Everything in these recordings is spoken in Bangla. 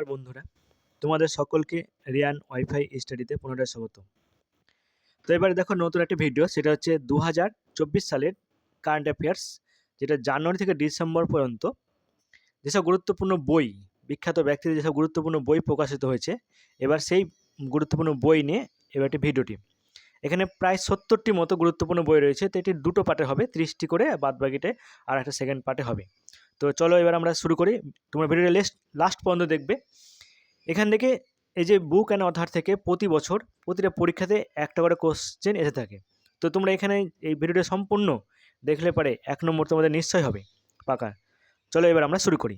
নমস্কার বন্ধুরা। তোমাদের সকলকে রিয়ান ওয়াইফাই স্টাডিতে পুনরায় স্বাগত তো এবারে দেখো নতুন একটা ভিডিও, সেটা হচ্ছে দু হাজার চব্বিশ সালের কারেন্ট অ্যাফেয়ার্স যেটা জানুয়ারি থেকে ডিসেম্বর পর্যন্ত যেসব গুরুত্বপূর্ণ বই, বিখ্যাত ব্যক্তিদের যেসব গুরুত্বপূর্ণ বই প্রকাশিত হয়েছে, এবার সেই গুরুত্বপূর্ণ বই নিয়ে এবার একটি ভিডিওটি। এখানে প্রায় সত্তরটি মতো গুরুত্বপূর্ণ বই রয়েছে, তো এটি দুটো পার্টে হবে, ত্রিশটি করে বাদ বাকিতে আর একটা সেকেন্ড পার্টে হবে। তো চলো এবার আমরা শুরু করি। তোমরা ভিডিওটা লেস্ট লাস্ট পর্যন্ত দেখবে। এখান থেকে এই যে বুক অ্যান্ড অথার থেকে প্রতি বছর প্রতিটা পরীক্ষাতে একটা করে কোশ্চেন এসে থাকে। তো তোমরা এখানে এই ভিডিওটা সম্পূর্ণ দেখলে পারে এক নম্বর তোমাদের নিশ্চয় হবে। পাকা। চলো এবার আমরা শুরু করি।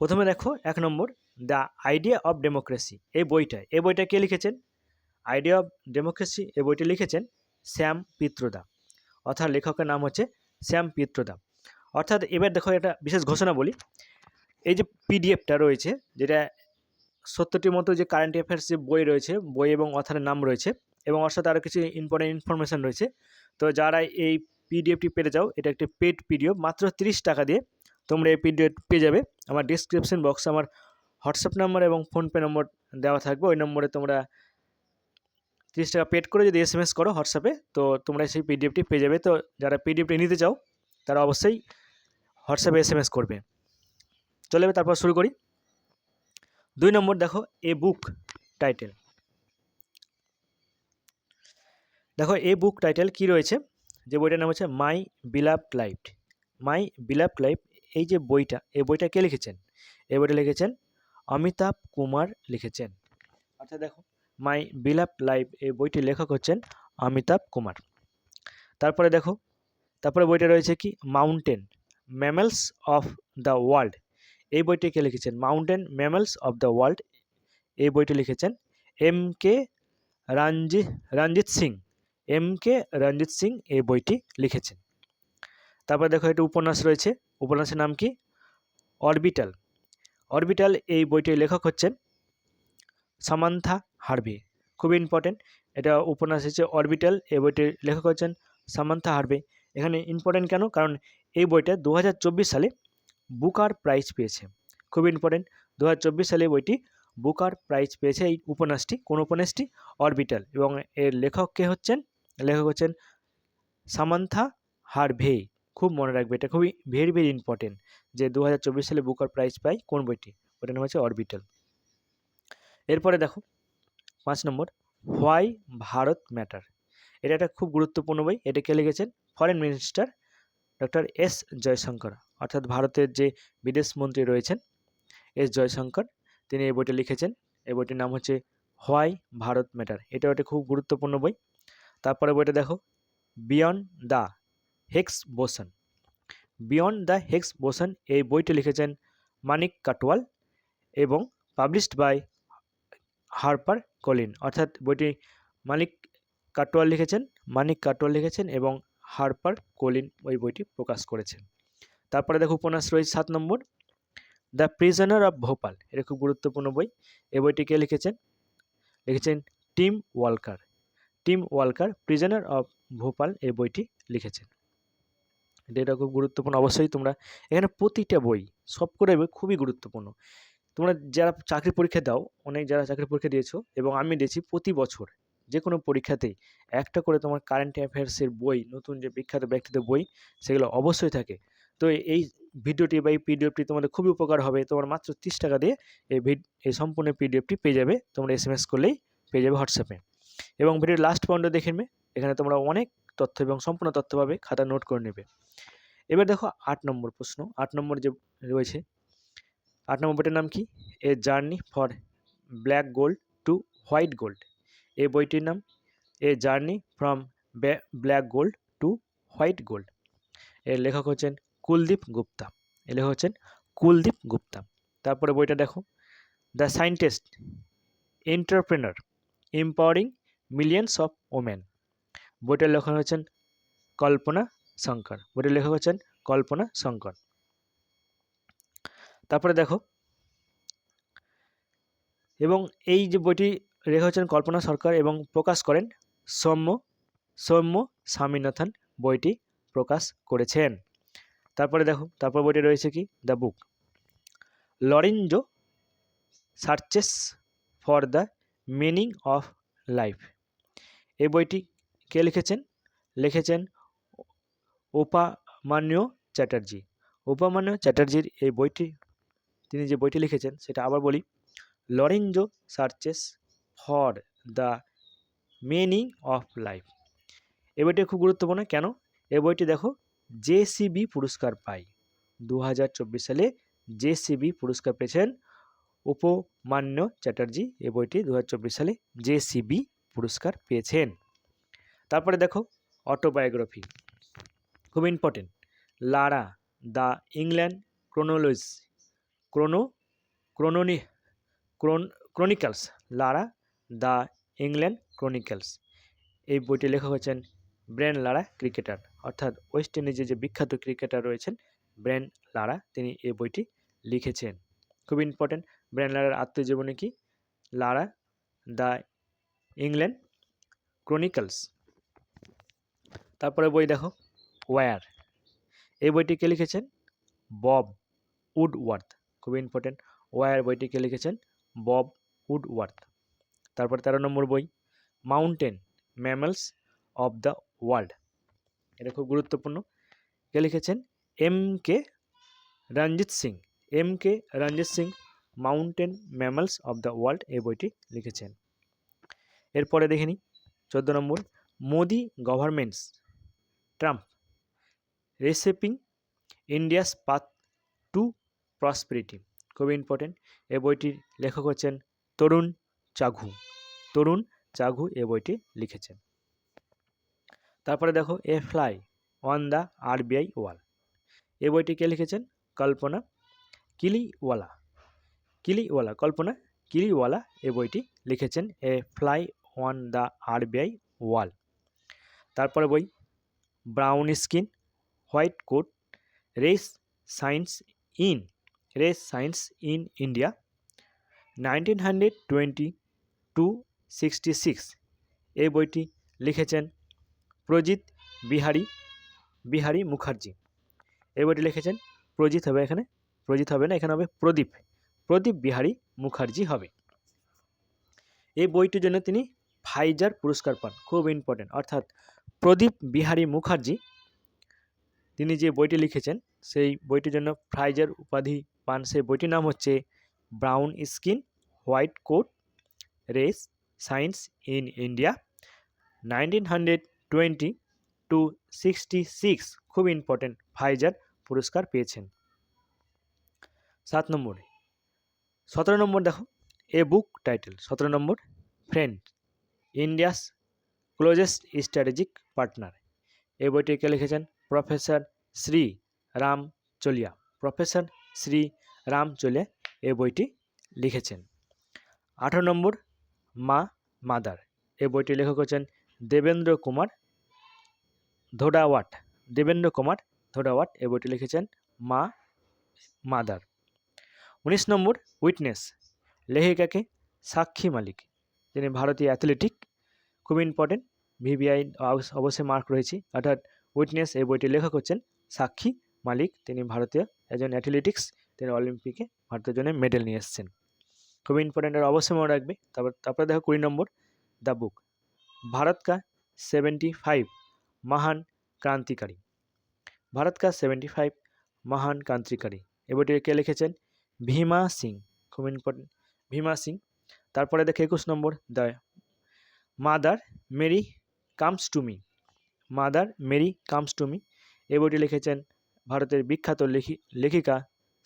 প্রথমে দেখো এক নম্বর দ্য আইডিয়া অফ ডেমোক্রেসি এই বইটা। এই বইটা কে লিখেছেন? আইডিয়া অফ ডেমোক্রেসি এই বইটা লিখেছেন শ্যাম পিত্রদা। অর্থাৎ লেখকের নাম হচ্ছে শ্যাম পিত্রদা। অর্থাৎ এবার দেখো একটা বিশেষ ঘোষণা বলি। এই যে পিডিএফটা রয়েছে, যেটা সত্তরটির মতো যে কারেন্ট অ্যাফেয়ার্স যে বই রয়েছে, বই এবং অথারের নাম রয়েছে এবং সাথে আরও কিছু ইম্পর্টেন্ট ইনফরমেশান রয়েছে। তো যারা এই পিডিএফটি পেতে যাও এটা একটি পেড পিডিএফ মাত্র তিরিশ টাকা দিয়ে তোমরা এই পিডিএফ পেয়ে যাবে। আমার ডিসক্রিপশন বক্সে আমার হোয়াটসঅ্যাপ নাম্বার এবং ফোনপে নম্বর দেওয়া থাকবে। ওই নম্বরে তোমরা তিরিশ টাকা পেড করে যদি এস এম এস করো হোয়াটসঅ্যাপে তো তোমরা সেই পিডিএফটি পেয়ে যাবে। তো যারা পিডিএফটি নিতে চাও, তারা অবশ্যই হোয়াটসঅ্যাপে এস এম এস করবে। চলে তারপর শুরু করি। দুই নম্বর দেখো এ বুক টাইটেল দেখো এ বুক টাইটেল কি রয়েছে? যে বইটার নাম হচ্ছে মাই বিলাভ লাইফ মাই বিলাভ লাইফ এই যে বইটা, এই বইটা কে লিখেছেন? এই বইটা লিখেছেন অমিতাভ কুমার লিখেছেন। আচ্ছা দেখো। মাই বিলাপ লাইফ এই বইটির লেখক হচ্ছেন অমিতাভ কুমার। তারপরে দেখো, তারপরে বইটা রয়েছে কি? Mountain mammals of the world এই বইটি কে লিখেছেন? Mountain mammals of the world এই বইটি লিখেছেন M K Ranji Ranjit Singh. M K Ranjit Singh এই বইটি লিখেছেন। তারপরে দেখো, একটি উপন্যাস রয়েছে। উপন্যাসের নাম কি? অরবিটাল অরবিটাল এই বইটির লেখক হচ্ছেন সামান্থা হার্ভে। খুবই ইম্পর্টেন্ট এটা উপন্যাস হচ্ছে অরবিটাল এই বইটির লেখক হচ্ছেন সামান্থা হার্ভে। এখানে ইম্পর্টেন্ট কেন? কারণ এই বইটা দু হাজার চব্বিশ সালে বুকার প্রাইজ পেয়েছে। খুবই ইম্পর্টেন্ট দু হাজার চব্বিশ সালে বইটি বুকার প্রাইজ পেয়েছে এই উপন্যাসটি, কোন উপন্যাসটি? অরবিটাল এবং এর লেখক কে হচ্ছেন? লেখক হচ্ছেন সামান্থা হারভে। খুব মনে রাখবে এটা। খুবই ভেরি ভেরি ইম্পর্টেন্ট যে দু হাজার চব্বিশ সালে বুকার প্রাইজ পায় কোন বইটি। ওটার নাম হচ্ছে অরবিটাল এরপরে দেখো পাঁচ নম্বর, হোয়াই ভারত ম্যাটার। এটা একটা খুব গুরুত্বপূর্ণ বই, এটা কে লিখেছেন? Foreign minister doctor S Jaishankar, অর্থাৎ ভারতের যে বিদেশ মন্ত্রী রয়েছেন এস জয়শঙ্কর, তিনি এই বইটা লিখেছেন। এই বইটির নাম হচ্ছে হোয়াই ভারত ম্যাটার। এটা একটা খুব গুরুত্বপূর্ণ বই। তারপরে বইটা দেখো, beyond the Higgs boson. Beyond the Higgs boson এই বইটি লিখেছেন মানিক কাটওয়াল এবং পাবলিশড বাই হারপার কলিন। অর্থাৎ বইটি মানিক কাটওয়াল লিখেছেন, মানিক কাটোয়াল লিখেছেন এবং হারপার কলিন ওই বইটি প্রকাশ করেছেন। তারপরে দেখো উপন্যাস রয়েছে সাত নম্বর। The prisoner of Bhopal. এটা খুব গুরুত্বপূর্ণ বই। এই বইটি কে লিখেছেন? লিখেছেন Tim Walker. Tim Walker, prisoner of Bhopal এই বইটি লিখেছেন। এটা খুব গুরুত্বপূর্ণ। অবশ্যই তোমরা এখানে প্রতিটা বই সব করে বই খুবই গুরুত্বপূর্ণ। তোমরা যারা চাকরি পরীক্ষা দাও, অনেক যারা চাকরি পরীক্ষা দিয়েছ এবং আমি দিয়েছি প্রতি বছর যে কোনো পরীক্ষাতেই একটা করে তোমার কারেন্ট অ্যাফেয়ার্সের বই, নতুন যে বিখ্যাত ব্যক্তিদের বই, সেগুলো অবশ্যই থাকে। তো এই ভিডিওটি বা এই পিডিএফটি তোমাদের খুবই উপকার হবে। তোমার মাত্র তিরিশ টাকা দিয়ে এই এই সম্পূর্ণ পিডিএফটি পেয়ে যাবে। তোমরা এস এম এস করলেই পেয়ে যাবে হোয়াটসঅ্যাপে এবং ভিডিওর লাস্ট পয়েন্টও দেখে নেবে। এখানে তোমরা অনেক তথ্য এবং সম্পূর্ণ তথ্য পাবে, খাতা নোট করে নেবে। এবার দেখো আট নম্বর প্রশ্ন। আট নম্বর যে রয়েছে আট নম্বর বইটার নাম কি? A journey for black gold to white gold. এই বইটির নাম, a journey from black gold to white gold. এর লেখক হচ্ছেন কুলদীপ গুপ্তা। এর লেখক হচ্ছেন কুলদীপ গুপ্তা। তারপরে বইটা দেখো, the scientist entrepreneur empowering millions of women. বইটার লেখক হচ্ছেন কল্পনা শঙ্কর। বইটার লেখক হচ্ছেন কল্পনা শঙ্কর। তারপরে দেখো। এবং এই যে বইটি লেখা হচ্ছেন কল্পনা সরকার এবং প্রকাশ করেন সৌম্য সৌম্য স্বামীনাথন বইটি প্রকাশ করেছেন। তারপরে দেখো, তারপর বইটি রয়েছে কি? The book Lorenzo searches for the meaning of life. এই বইটি কে লিখেছেন? লিখেছেন উপমান্য চ্যাটার্জি। উপমান্য চ্যাটার্জির এই বইটি তিনি যে বইটি লিখেছেন, সেটা আবার বলি। Lorenzo searches for the meaning of life. এ বইটি খুব গুরুত্বপূর্ণ। কেন? এ বইটি দেখো জেসিবি পুরস্কার পায়। দু হাজার চব্বিশ সালে জেসিবি পুরস্কার পেয়েছেন উপমান্য চ্যাটার্জি। এ বইটি দু হাজার চব্বিশ সালে জেসিবি পুরস্কার পেয়েছেন। তারপরে দেখো, অটোবায়োগ্রাফি। খুব important. Lara the England chronolog chrono, chrononi, chron chronicles Lara, the England chronicles এই বইটি লেখক হচ্ছেন ব্রেন লারা, ক্রিকেটার। অর্থাৎ ওয়েস্ট ইন্ডিজের যে বিখ্যাত ক্রিকেটার রয়েছেন ব্রেন লারা, তিনি এই বইটি লিখেছেন। খুব ইম্পর্টেন্ট ব্রেন লারার আত্মজীবনী কি? লারা, দ্য ইংল্যান্ড ক্রনিক্যালস তারপরে বই দেখো ওয়ার এই বইটি কে লিখেছেন? Bob Woodworth. খুব ইম্পর্টেন্ট ওয়ার বইটি কে লিখেছেন বব উডওয়ার্থ। তারপর তেরো নম্বর বই, mountain mammals of the world. এটা খুব গুরুত্বপূর্ণ। কে লিখেছেন? M K Ranjit Singh. M K Ranjit Singh, mountain mammals of the world এই বইটি লিখেছেন। এরপরে দেখে নিই, চোদ্দ নম্বর, Modi governments, Trump, reshaping India's path prosperity খুবই ইম্পর্টেন্ট এই বইটির লেখক হচ্ছেন তরুণ চাঘু। তরুণ চাঘু এ বইটি লিখেছেন। তারপরে দেখো, a fly, on the RBI wall এই বইটি কে লিখেছেন? কল্পনা কিলিওয়ালা। কিলিওয়ালা, কল্পনা কিলিওয়ালা এই বইটি লিখেছেন। A fly, on the RBI wall তারপরে বই, brown skin, white coat, race science in race science in India, nineteen hundred twenty two sixty six. এই বইটি লিখেছেন প্রজিত বিহারী বিহারী মুখার্জি। এই বইটি লিখেছেন প্রজিত হবে এখানে প্রজিত হবে না, এখানে হবে প্রদীপ প্রদীপ বিহারী মুখার্জি হবে। এই বইটির জন্য তিনি ফাইজার পুরস্কার পান, খুব ইম্পর্টেন্ট অর্থাৎ প্রদীপ বিহারী মুখার্জি, তিনি যে বইটি লিখেছেন, সেই বইটির জন্য ফাইজার উপাধি পান বইটির নাম হচ্ছে brown skin, white coat, race science in India, nineteen hundred twenty two sixty six. খুব ইম্পর্টেন্ট, ফাইজার পুরস্কার পেয়েছেন। সাত নম্বরে, সতেরো নম্বর দেখো, এ বুক টাইটেল, সতেরো নম্বর, friend, India's closest strategic partner. এই বইটিকে লিখেছেন? প্রফেসর শ্রী রাম চলিয়া। প্রফেসর শ্রী রাম চলিয়া এই বইটি লিখেছেন। আঠারো নম্বর মা মাদার। এই বইটি লেখক হচ্ছেন দেবেন্দ্র কুমার ধোডাওয়াট। দেবেন্দ্র কুমার ধোডাওয়াট এই বইটি লিখেছেন মা মাদার। উনিশ নম্বর উইটনেস। লেখিকাকে সাক্ষী মালিক। যিনি ভারতীয় অ্যাথলেটিক, খুব ইম্পর্টেন্ট ভিভিআই অবশ্যই মার্ক রয়েছে। অর্থাৎ উইটনেস এই বইটির লেখক হচ্ছেন সাক্ষী মালিক। তিনি ভারতীয় একজন অ্যাথলেটিক্স তিনি অলিম্পিকে ভারতের জন্য মেডেল নিয়ে এসছেন। খুব ইম্পর্টেন্ট আর অবশ্যই মনে রাখবে। তারপর, তারপরে দেখো কুড়ি নম্বর দ্য বুক ভারত কা সেভেন্টি ফাইভ মহান ক্রান্তিকারী। ভারত কা সেভেন্টি ফাইভ মহান ক্রান্তিকারী। এ বইটি কে লিখেছেন? ভীমা সিং। খুব ইম্পর্টেন্ট ভীমা সিং। তারপরে দেখে একুশ নম্বর the mother Mary comes to me mother Mary comes to me এই বইটি লিখেছেন ভারতের বিখ্যাত লেখি, লেখিকা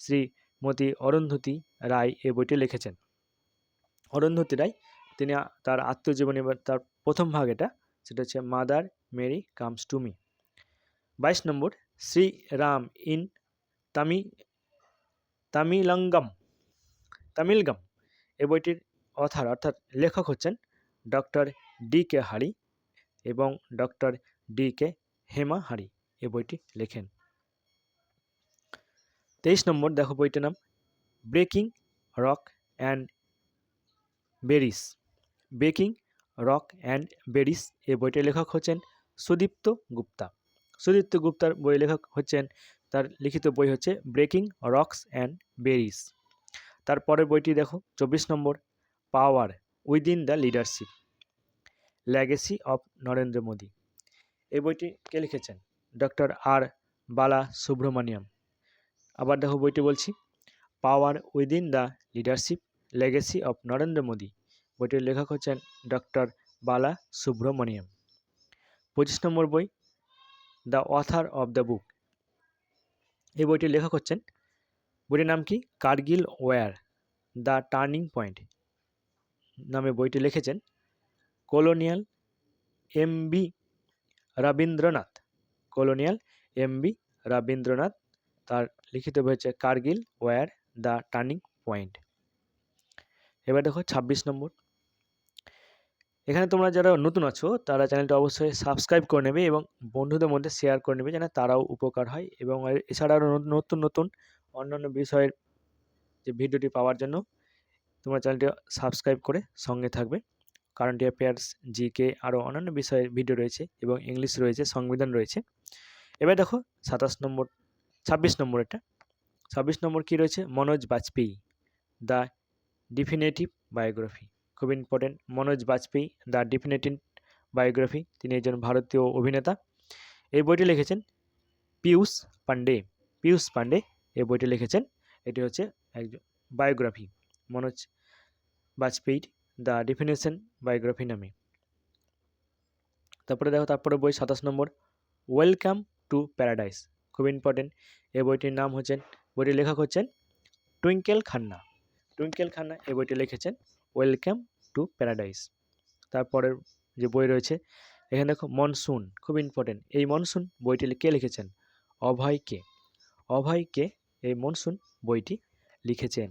শ্রীমতী অরুন্ধতী রায় এ বইটি লিখেছেন। অরুন্ধতী রায়, তিনি তার আত্মজীবনী বা, তার প্রথম ভাগ এটা, সেটা হচ্ছে mother Mary comes to me. বাইশ নম্বর, শ্রী রাম ইন তামি, তামিলঙ্গম, তামিলগম এ বইটির অথার অর্থাৎ লেখক হচ্ছেন ডক্টর ডি কে হারি এবং ডক্টর ডি কে হেমা হারি এ বইটি লেখেন। তেইশ নম্বর, দেখো বইটার নাম, breaking rock and berries. Breaking rock and berries, এই বইটির লেখক হচ্ছেন সুদীপ্ত গুপ্তা। সুদীপ্ত গুপ্তার বই লেখক হচ্ছেন, তার লিখিত বই হচ্ছে ব্রেকিং রক্স অ্যান্ড বেরিস। তারপরের বইটি দেখো, চব্বিশ নম্বর, power within the leadership legacy of Narendra Modi. এই বইটি কে লিখেছেন? ডক্টর আর বালা সুব্রমণিয়াম আবার দেখো বইটি বলছি power within the leadership legacy of Narendra Modi বইটির লেখক হচ্ছেন ডক্টর বালা সুব্রমণিয়াম পঁচিশ নম্বর বই the author of the book এই বইটির লেখক হচ্ছেন, বইটির নাম কি? Kargil war the turning point নামে বইটি লিখেছেন colonial M B Rabindranath. Colonial M B Rabindranath, তার লিখিত হচ্ছে Kargil war the turning point. এবার দেখো ছাব্বিশ নম্বর। এখানে তোমরা যারা নতুন আছো, তারা চ্যানেলটা অবশ্যই সাবস্ক্রাইব করে নেবে এবং বন্ধুদের মধ্যে শেয়ার করে নেবে যেন তারাও উপকার হয় এবং এছাড়াও নতুন নতুন অন্যান্য বিষয়ের যে ভিডিওটি পাওয়ার জন্য তোমরা চ্যানেলটি সাবস্ক্রাইব করে সঙ্গে থাকবে। কারেন্ট অ্যাফেয়ার্স জিকে আরও অন্যান্য বিষয়ের ভিডিও রয়েছে এবং ইংলিশ রয়েছে, সংবিধান রয়েছে। এবার দেখো সাতাশ নম্বর। ছাব্বিশ নম্বর এটা। ছাব্বিশ নম্বর কী রয়েছে? Manoj Bajpayee the definitive biography খুব important Manoj Bajpayee the definitive biography তিনি একজন ভারতীয় অভিনেতা। এই বইটি লিখেছেন পিয়ুষ পান্ডে পিয়ুষ পান্ডে এই বইটি লিখেছেন। এটি হচ্ছে একজন বায়োগ্রাফি মনোজ বাজপেয়ীর দ্য ডিফিনেশন বায়োগ্রাফি নামে। তারপরে দেখো, তারপরে বই সাতাশ নম্বর ওয়েলকাম টু প্যারাডাইস খুব ইম্পর্টেন্ট এই বইটির নাম হচ্ছেন, বইটির লেখক হচ্ছেন টুইঙ্কেল খান্না। টুইঙ্কেল খান্না এই বইটি লিখেছেন, ওয়েলকাম টু প্যারাডাইস। তারপরের যে বই রয়েছে, এখানে দেখো, মনসুন, খুব ইম্পর্টেন্ট এই মনসুন বইটি কে লিখেছেন? অভয় কে। অভয় কে এই মনসুন বইটি লিখেছেন।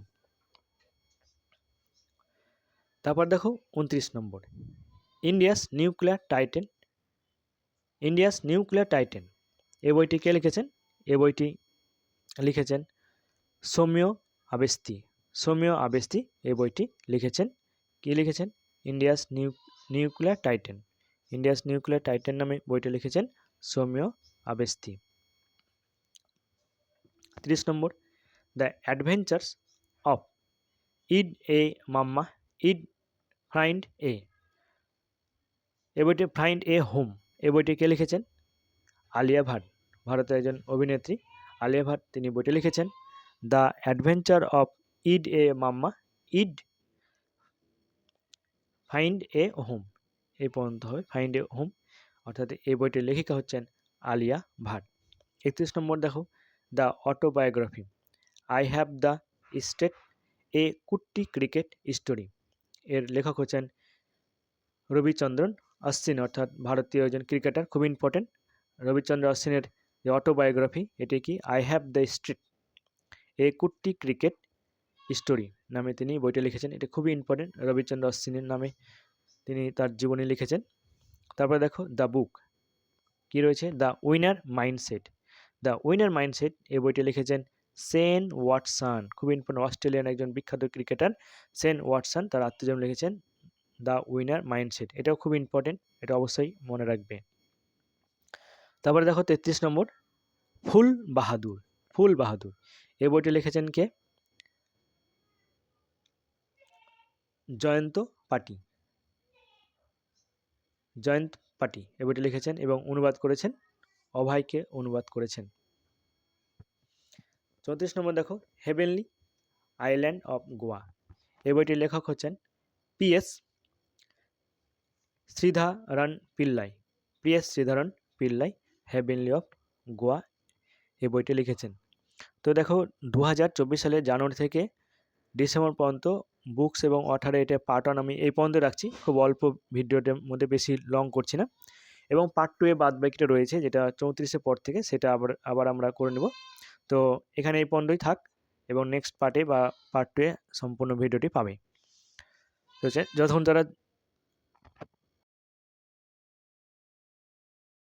তারপর দেখো, উনত্রিশ নম্বর। India's nuclear titan, India's nuclear titan. এই বইটি কে লিখেছেন? এ বইটি লিখেছেন সৌম্য আবেস্তি। সৌম্য আবেস্তি এই বইটি লিখেছেন। কি লিখেছেন? India's new, nuclear titan. India's nuclear titan নামে বইটি লিখেছেন সৌম্য আবেস্তি। তিরিশ নম্বর। The adventures of Ed a mamma, Ed find a. এ বইটি ফাইন্ড এ হোম। এ বইটি কে লিখেছেন? আলিয়া ভাট। ভারতের একজন অভিনেত্রী আলিয়া ভাট, তিনি বইটি লিখেছেন, the adventure of Ed a mamma, Ed find a home এই পর্যন্ত হবে ফাইন্ড এ হোম অর্থাৎ এই বইটির লেখিকা হচ্ছেন আলিয়া ভাট। একত্রিশ নম্বর দেখো, the autobiography I have the state A Kutti cricket story এর লেখক হচ্ছেন রবিচন্দ্রন অশ্বিন, অর্থাৎ ভারতীয় একজন ক্রিকেটার, খুব ইম্পর্টেন্ট রবিচন্দ্র অশ্বিনের যে অটোবায়োগ্রাফি এটি কি I have the street A Kutti cricket story নামে তিনি বইটা লিখেছেন। এটা খুবই ইম্পর্টেন্ট রবিচন্দ্র অশ্বিনের নামে তিনি তার জীবনী লিখেছেন। তারপরে দেখো দ্য বুক কী রয়েছে? The winner mindset the winner mindset এই বইটি লিখেছেন সেন ওয়াটসন খুব ইম্পর্টেন্ট অস্ট্রেলিয়ান একজন বিখ্যাত ক্রিকেটার। সেন ওয়াটসন তার আত্মজীবন লিখেছেন দ্য উইনার মাইন্ডসেট এটাও খুব ইম্পর্টেন্ট এটা অবশ্যই মনে রাখবে। তারপরে দেখো, তেত্রিশ নম্বর ফুল বাহাদুর ফুল বাহাদুর এই বইটি লিখেছেন কে? জয়ন্ত পাটি। জয়ন্ত পাটি। এ বইটি লিখেছেন এবং অনুবাদ করেছেন, অভয়কে অনুবাদ করেছেন। চৌত্রিশ নম্বর দেখো হেভেনলি আইল্যান্ড অফ গোয়া এই বইটির লেখক হচ্ছেন PS Sreedharan Pillai PS Sreedharan Pillai heavenly of Goa এই বইটি লিখেছেন। তো দেখো দু সালের জানুয়ারি থেকে ডিসেম্বর পর্যন্ত বুকস এবং অঠারে এটা পার্ট ওয়ান আমি এই পর্যন্ত রাখছি। খুব অল্প ভিডিওটার মধ্যে বেশি লং করছি না। এবং পার্ট টু এ বাদ বাকিটা রয়েছে, যেটা চৌত্রিশের পর থেকে, সেটা আবার আবার আমরা করে নেব। তো এখানে এই পর্যন্তই থাক, এবং নেক্সট পার্টে বা পার্ট টু এ সম্পূর্ণ ভিডিওটি পাবে। তো যখন তারা